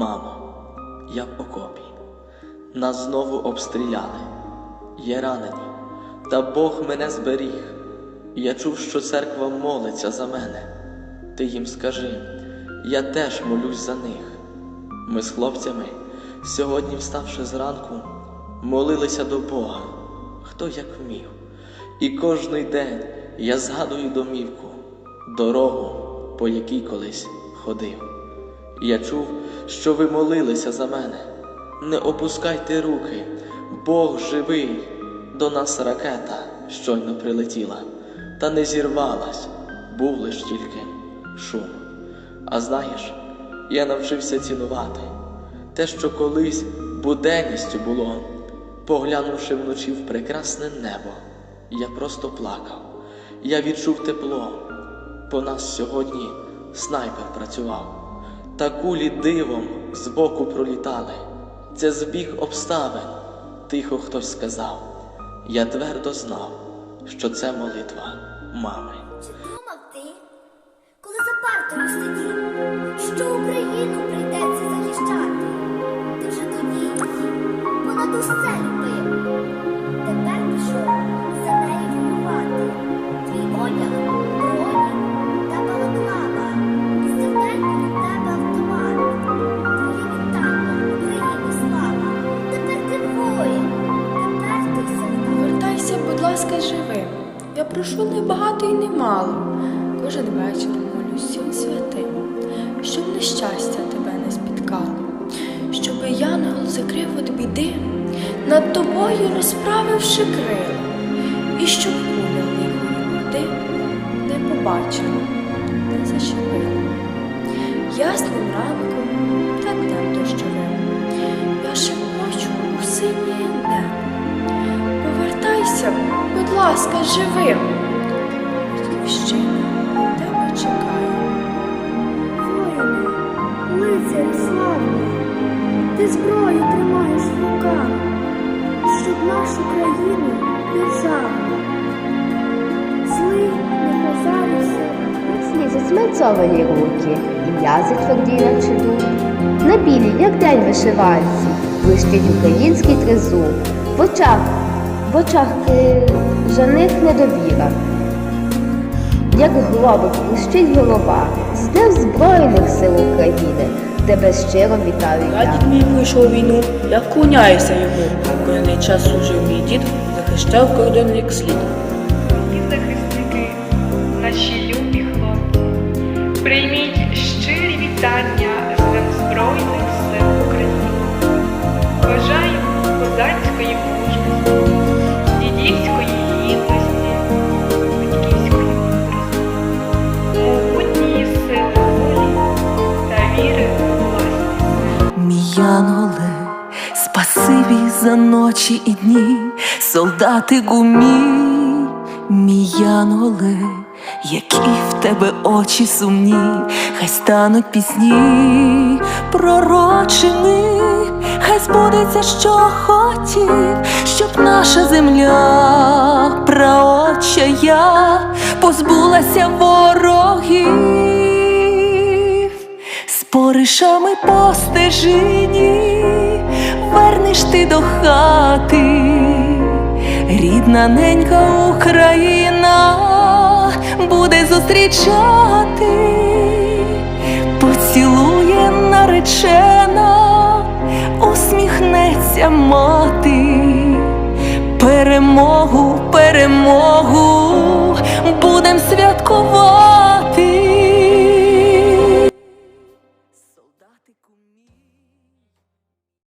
Мамо, я в окопі. Нас знову обстріляли. Є ранені, та Бог мене зберіг. Я чув, що церква молиться за мене. Ти їм скажи, я теж молюсь за них. Ми з хлопцями, сьогодні, вставши зранку, молилися до Бога, хто як вмів. І кожний день я згадую домівку, дорогу, по якій колись ходив. Я чув, що ви молилися за мене. Не опускайте руки, Бог живий. До нас ракета щойно прилетіла, та не зірвалась, був лиш тільки шум. А знаєш, я навчився цінувати те, що колись буденністю було, поглянувши вночі в прекрасне небо, я просто плакав. Я відчув тепло. По нас сьогодні снайпер працював. Та кулі дивом збоку пролітали. Це збіг обставин, тихо хтось сказав. Я твердо знав, що це молитва мами. Чи думав ти, коли за партою сидів, що Україну прийдеться захищати? Ти вже тоді понад усе ласка, живим. Я прошу не багато і не мало. Кожен вечір молюсь святим, щоб нещастя тебе не спіткало, щоби янгол закрив від біди, над тобою розправивши крила, і щоб куля лихої води не побачила, не зачепила. Ясним ранком та днем дощовим я шепочу у синє небо. Повертайся, ласка, живим. Батьківщина тебе чекає. Воїне, лицарю славний, ти зброю тримаєш в руках, щоб нашу країну державу. Злий не позарився, Міцні засмальцовані руки, і м'язи тверді, як чеду. На білі, як день вишиванці, блищить український тризуб. В очах, в очах крижаних недовіра. Як глобик блищить голова, з Збройних сил України, тебе щиро вітаю я. Дід мій пройшов війну, я вклоняюся йому. Мирний час служив мій дід, захищав кордон як слід. Дорогі захисники, наші любі хлопці, прийміть за ночі і дні, солдати гумі, мій янголе, які в тебе очі сумні, хай стануть пісні пророчими, хай збудеться, що хотів, щоб наша земля, праотчая, позбулася ворогів. Споришами по стежині вернеш ти до хати, рідна ненька Україна буде зустрічати, поцілує наречена, усміхнеться мати, перемогу, перемогу